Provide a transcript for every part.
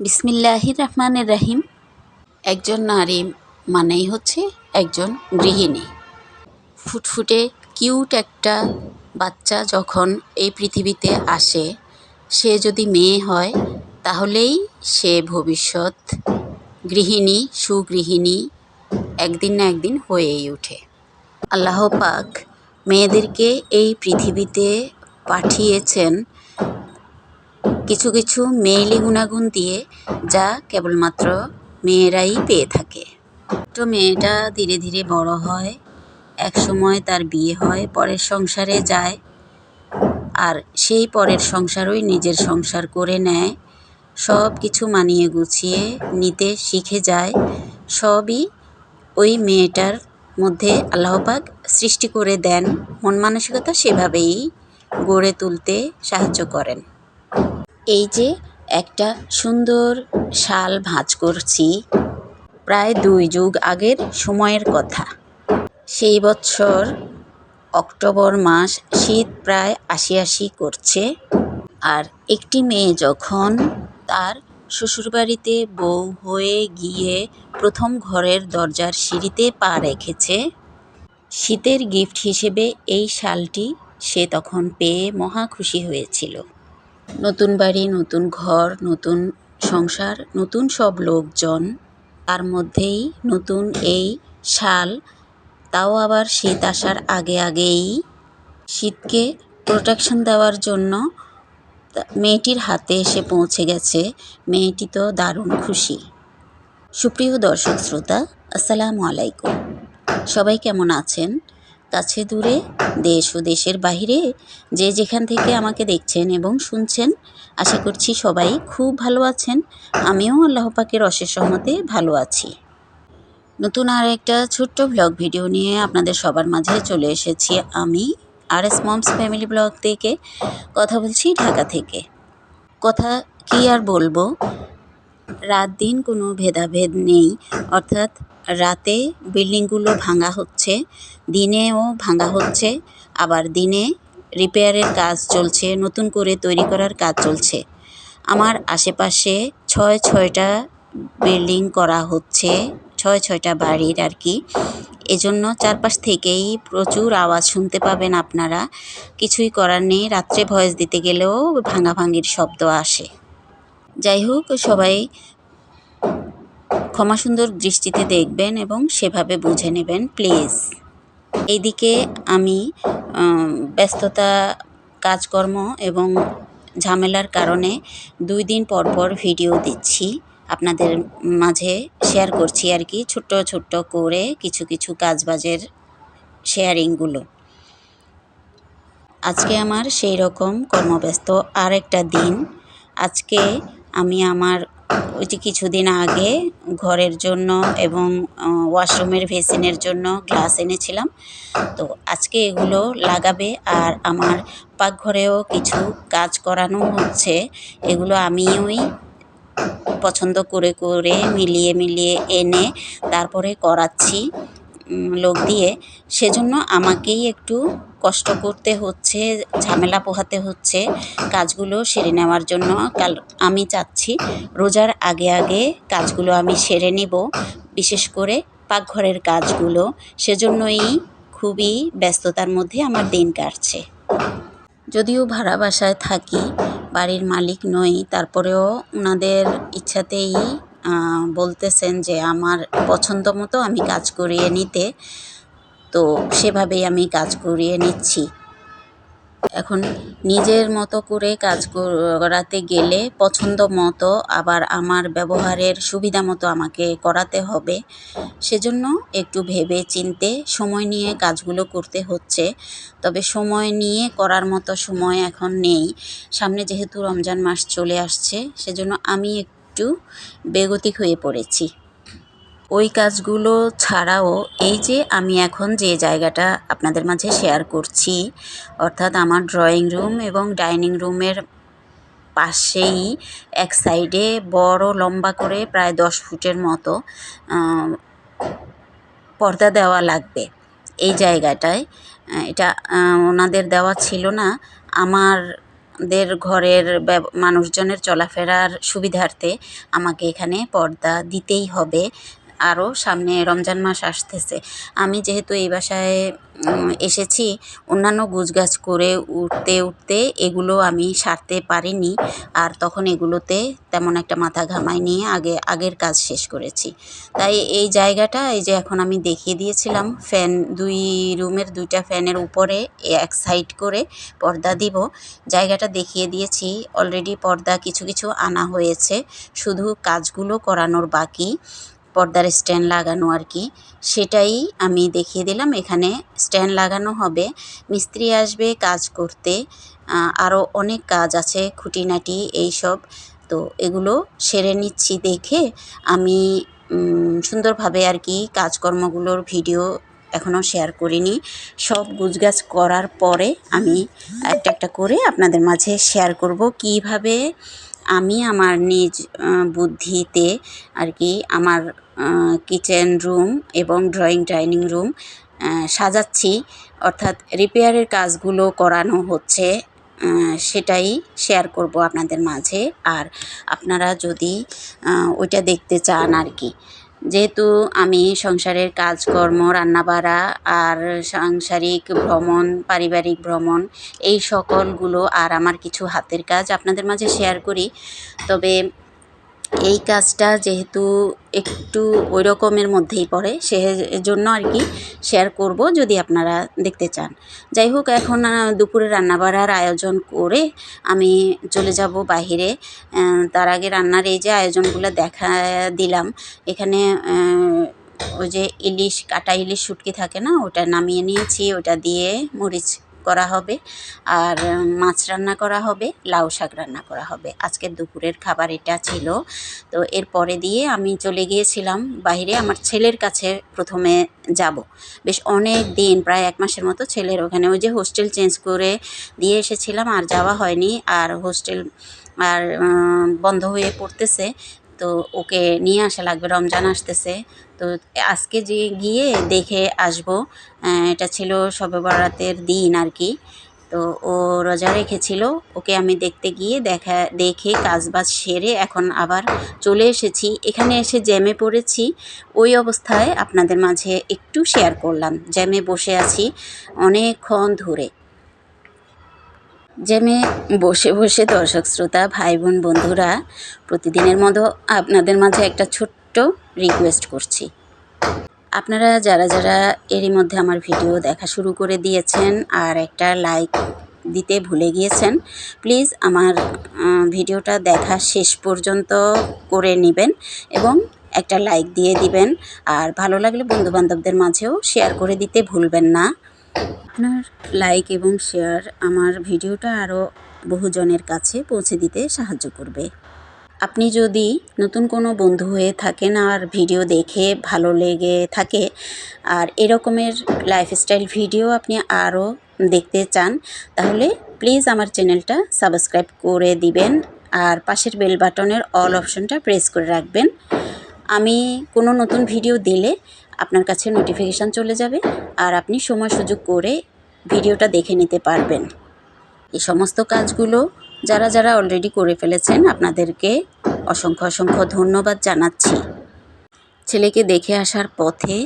বিসমিল্লাহির রহমানির রাহিম। একজন নারী মানেই হচ্ছে একজন গৃহিণী। ফুটফুটে কিউট একটা বাচ্চা যখন এই পৃথিবীতে আসে, সে যদি মেয়ে হয়, তাহলেই সে ভবিষ্যৎ গৃহিণী, সুগৃহিণী একদিন না একদিন হয়েই ওঠে। আল্লাহ পাক মেয়েদেরকে এই পৃথিবীতে পাঠিয়েছেন কিছু কিছু মেয়েলি গুণাগুণ দিয়ে যা কেবলমাত্র মেয়েরাই পেয়ে থাকে। তো মেয়েটা ধীরে ধীরে বড় হয় এক সময় তার বিয়ে হয়, পরের সংসারে যায়, আর সেই পরের সংসারই নিজের সংসার করে নেয়। সব কিছু মানিয়ে গুছিয়ে নিতে শিখে যায়। সবই ওই মেয়েটার মধ্যে আল্লাহপাক সৃষ্টি করে দেন। মন মানসিকতা সেভাবেই গড়ে তুলতে সাহায্য করেন। এই যে একটা সুন্দর শাল ভাঁজ করছি, প্রায় দুই যুগ আগের সময়ের কথা। সেই বছর অক্টোবর মাস শীত প্রায় আশি আশি করছে, আর একটি মেয়ে যখন তার শ্বশুরবাড়িতে বউ হয়ে গিয়ে প্রথম ঘরের দরজার সিঁড়িতে পা রেখেছে, শীতের গিফট হিসেবে এই শালটি সে তখন পেয়ে মহা খুশি হয়েছিল। নতুন বাড়ি, নতুন ঘর, নতুন সংসার, নতুন সব লোকজন, তার মধ্যেই নতুন এই শাল, তাও আবার শীত আসার আগে আগেই শীতকে প্রোটেকশন দেওয়ার জন্য মেয়েটির হাতে এসে পৌঁছে গেছে। মেয়েটি তো দারুণ খুশি। সুপ্রিয় দর্শক শ্রোতা, আসসালামু আলাইকুম। সবাই কেমন আছেন? কাছে দূরে, দেশ ও দেশের বাহিরে, যে যেখান থেকে আমাকে দেখছেন এবং শুনছেন, আশা করছি সবাই খুব ভালো আছেন। আমিও আল্লাহ পাকের অশেষ সহমতে ভালো আছি। নতুন আর একটা ছোট্ট ব্লগ ভিডিও নিয়ে আপনাদের সবার মাঝে চলে এসেছি আমি R S moms family blog থেকে। কথা বলছি ঢাকা থেকে। কথা কি আর বলব? রাত দিন কোনো ভেদাভেদ নেই, অর্থাৎ রাতে বিল্ডিংগুলো ভাঙা হচ্ছে, দিনেও ভাঙা হচ্ছে, আবার দিনে রিপেয়ারের কাজ চলছে, নতুন করে তৈরি করার কাজ চলছে। আমার আশেপাশে ছয় ছয়টা বিল্ডিং করা হচ্ছে, ছয় ছয়টা বাড়ির আর কি। এজন্য চারপাশ থেকেই প্রচুর আওয়াজ শুনতে পাবেন আপনারা। কিছুই করার নেই, রাত্রে ভয়েস দিতে গেলেও ভাঙাভাঙির শব্দ আসে। যাই হোক, সবাই ক্ষমা সুন্দর দৃষ্টিতে দেখবেন এবং সেভাবে বুঝে নেবেন, প্লিজ। এদিকে আমি ব্যস্ততা, কাজকর্ম এবং ঝামেলার কারণে দুই দিন পর পর ভিডিও দিচ্ছি। আপনাদের মাঝে শেয়ার করছি আর কি, ছোট্ট ছোট্ট করে কিছু কিছু কাজবাজের শেয়ারিংগুলো। আজকে আমার সেই রকম কর্মব্যস্ত আর একটা দিন। আজকে আমি আমার ওই যে কিছুদিন আগে ঘরের জন্য এবং ওয়াশরুমের ভেসিনের জন্য গ্লাস এনেছিলাম। তো আজকে এগুলো লাগাবে আর আমার পাকঘরেও কিছু কাজ করানো হচ্ছে। এগুলো আমিওই পছন্দ করে করে মিলিয়ে মিলিয়ে এনে তারপরে করাচ্ছি। লোক দিয়ে সেজন্য আমাকেই একটু কষ্ট করতে হচ্ছে, ঝামেলা পোহাতে হচ্ছে, কাজগুলো সেরে নেওয়ার জন্য। কাল আমি চাচ্ছি রোজার আগে আগে কাজগুলো আমি সেরে নেব, বিশেষ করে পাকঘরের কাজগুলো। সেজন্যই খুবই ব্যস্ততার মধ্যে আমার দিন কাটছে। যদিও ভাড়া বাসায় থাকি, বাড়ির মালিক নই, তারপরেও ওনাদের ইচ্ছাতেই বলতেছেন যে আমার পছন্দ মতো আমি কাজ করিয়ে নিতে। তো সেভাবেই আমি কাজ করিয়ে নিচ্ছি। এখন নিজের মতো করে কাজ করাতে গেলে পছন্দ মতো আবার আমার ব্যবহারের সুবিধা মতো আমাকে করাতে হবে। সেজন্য একটু ভেবে চিনতে সময় নিয়ে কাজগুলো করতে হচ্ছে। তবে সময় নিয়ে করার মতো সময় এখন নেই। সামনে যেহেতু রমজান মাস চলে আসছে, সেজন্য আমি একটু বেগতিক হয়ে পড়েছি। ওই কাজগুলো ছাড়াও এই যে আমি এখন যে জায়গাটা আপনাদের মাঝে শেয়ার করছি, অর্থাৎ আমার ড্রয়িং রুম এবং ডাইনিং রুমের পাশেই এক সাইডে বড় লম্বা করে প্রায় দশ ফুটের মতো পর্দা দেওয়া লাগবে এই জায়গাটায়। এটা ওনাদের দেওয়া ছিল না। আমার আমাদের ঘরের ব্যব- মানুষজনের চলাফেরার সুবিধার্থে আমাকে এখানে পর্দা দিতেই হবে। আরও সামনে রমজান মাস আসতেছে। আমি যেহেতু এই বাসায় এসেছি, অন্যান্য গুছগাছ করে উঠতে উঠতে এগুলো আমি সারতে পারিনি। আর তখন এগুলোতে তেমন একটা মাথা ঘামাই নিয়ে আগে, আগের কাজ শেষ করেছি। তাই এই জায়গাটা, এই যে এখন আমি দেখিয়ে দিয়েছিলাম, ফ্যান, দুই রুমের দুইটা ফ্যানের উপরে এক সাইড করে পর্দা দিব। জায়গাটা দেখিয়ে দিয়েছি, অলরেডি পর্দা কিছু কিছু আনা হয়েছে। শুধু কাজগুলো করানোর বাকি। পর্দার স্ট্যান্ড লাগানো আর কি, সেটাই আমি দেখিয়ে দিলাম। এখানে স্ট্যান্ড লাগানো হবে। মিস্ত্রি আসবে কাজ করতে আরও অনেক কাজ আছে, খুঁটিনাটি এইসব। তো এগুলো সেরে নিচ্ছি দেখে আমি সুন্দরভাবে আর কি কাজকর্মগুলোর ভিডিও এখনও শেয়ার করিনি। সব গুছগাছ করার পরে আমি একটা একটা করে আপনাদের মাঝে শেয়ার করব কীভাবে আমি আমার নিজ বুদ্ধিতে আর কি আমার কিচেন রুম এবং ড্রয়িং ডাইনিং রুম সাজাচ্ছি। অর্থাৎ রিপেয়ারের কাজগুলো করানো হচ্ছে সেটাই শেয়ার করব আপনাদের মাঝে। আর আপনারা যদি ওইটা দেখতে চান আর কি যেহেতু আমি সংসারের কাজকর্ম, রান্নাবাড়া আর সাংসারিক ভ্রমণ, পারিবারিক ভ্রমণ, এই সকলগুলো আর আমার কিছু হাতের কাজ আপনাদের মাঝে শেয়ার করি। তবে এই কাজটা যেহেতু একটু ওই রকমের মধ্যেই পড়ে সে জন্য আর কি শেয়ার করব যদি আপনারা দেখতে চান। যাই হোক এখন দুপুরে রান্নাবাড়ার আয়োজন করে আমি চলে যাব আহ, তার আগে রান্নার এই যে আয়োজনগুলো দেখা দিলাম এখানে ওই যে ইলিশ কাটা ইলিশ শুটকি থাকে না ওটা নামিয়ে নিয়েছি ওটা দিয়ে মরিচ করা হবে। আর মাছ রান্না করা হবে, লাউ শাক রান্না করা হবে। আজকের দুপুরের খাবার এটা ছিল। তো এরপরে দিয়ে আমি চলে গিয়েছিলাম বাইরে। আমার ছেলের কাছে প্রথমে যাব। বেশ অনেক দিন, প্রায় এক মাসের মতো ছেলের ওখানে। ওই যে হোস্টেল চেঞ্জ করে দিয়ে এসেছিলাম, আর যাওয়া হয়নি। আর হোস্টেল, আর বন্ধ হয়ে পড়তেছে। তো ওকে নিয়ে আসা লাগবে, রমজান আসতেছে। তো আজকে যে গিয়ে দেখে আসব এটা ছিল শবে বরাতের দিন আর কি। তো ও রোজা রেখেছিল, ওকে আমি দেখতে গিয়ে দেখা, দেখে কাজবাজ সেরে এখন আবার চলে এসেছি। এখানে এসে জ্যামে পড়েছি। ওই অবস্থায় আপনাদের মাঝে একটু শেয়ার করলাম। জ্যামে বসে আছি অনেকক্ষণ ধরে। জ্যামে বসে বসে দর্শক শ্রোতা ভাই বোন বন্ধুরা, প্রতিদিনের মতো আপনাদের মাঝে একটা ছোট্ট রিকোয়েস্ট করছি। আপনারা যারা যারা এরই মধ্যে আমার ভিডিও দেখা শুরু করে দিয়েছেন আর একটা লাইক দিতে ভুলে গিয়েছেন প্লিজ আমার ভিডিওটা দেখা শেষ পর্যন্ত করে নেবেন এবং একটা লাইক দিয়ে দিবেন। আর ভালো লাগলে বন্ধুবান্ধবদের মাঝেও শেয়ার করে দিতে ভুলবেন না। আপনার লাইক এবং শেয়ার আমার ভিডিওটা আরও বহুজনের কাছে পৌঁছে দিতে সাহায্য করবে। আপনি যদি নতুন কোনো বন্ধু হয়ে থাকেন আর ভিডিও দেখে ভালো লেগে থাকে, আর এরকমের লাইফস্টাইল ভিডিও আপনি আরও দেখতে চান, তাহলে প্লিজ আমার চ্যানেলটা সাবস্ক্রাইব করে দিবেন, আর পাশের বেল বাটনের অল অপশনটা প্রেস করে রাখবেন। আমি কোনো নতুন ভিডিও দিলে আপনার কাছে নোটিফিকেশান চলে যাবে আর আপনি সময় সুযোগ করে ভিডিওটা দেখে নিতে পারবেন। এই সমস্ত কাজগুলো যারা যারা অলরেডি করে ফেলেছেন, আপনাদেরকে অসংখ্য অসংখ্য ধন্যবাদ জানাচ্ছি। ছেলেকে দেখে আসার পথে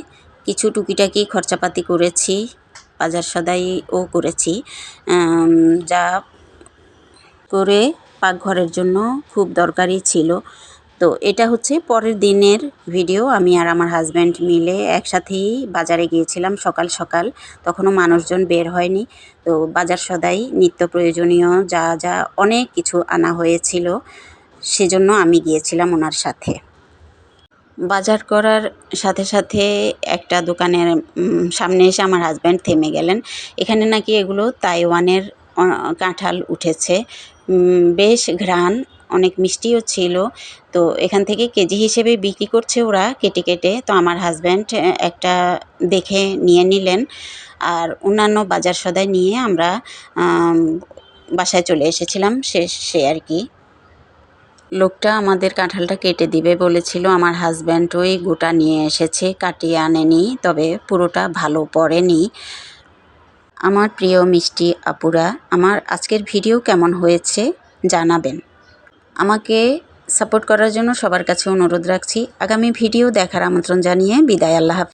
কিছু টুকিটাকি খরচাপাতি করেছি, বাজার সদাইও করেছি যা করে পাকঘরের জন্য খুব দরকারি ছিল। তো এটা হচ্ছে পরের দিনের ভিডিও আমি আর আমার হাজব্যান্ড মিলে একসাথেই বাজারে গিয়েছিলাম সকাল সকাল। তখনও মানুষজন বের হয়নি। তো বাজার সদাই নিত্য প্রয়োজনীয় যা যা অনেক কিছু আনা হয়েছিল, সেজন্য আমি গিয়েছিলাম ওনার সাথে। বাজার করার সাথে সাথে একটা দোকানের সামনে এসে আমার হাজব্যান্ড থেমে গেলেন। এখানে নাকি এগুলো তাইওয়ানের কাঁঠাল উঠেছে। বেশ ঘ্রাণ অনেক মিষ্টিও ছিল। তো এখান থেকে কেজি হিসেবে বিক্রি করছে ওরা কেটে কেটে। তো আমার হাজব্যান্ড একটা দেখে নিয়ে নিলেন। আর অন্যান্য বাজার সদাই নিয়ে আমরা বাসায় চলে এসেছিলাম সে সে আর কি। লোকটা আমাদের কাঁঠালটা কেটে দিবে বলেছিল। আমার হাজব্যান্ড ওই গোটা নিয়ে এসেছে, কাটিয়ে আনেনি, তবে পুরোটা ভালো পড়েনি। আমার প্রিয় মিষ্টি আপুরা, আমার আজকের ভিডিও কেমন হয়েছে জানাবেন। আমাকে সাপোর্ট করার জন্য সবার কাছে অনুরোধ রাখছি। আগামী ভিডিও দেখার আমন্ত্রণ জানিয়ে বিদায়। আল্লাহ হাফেজ।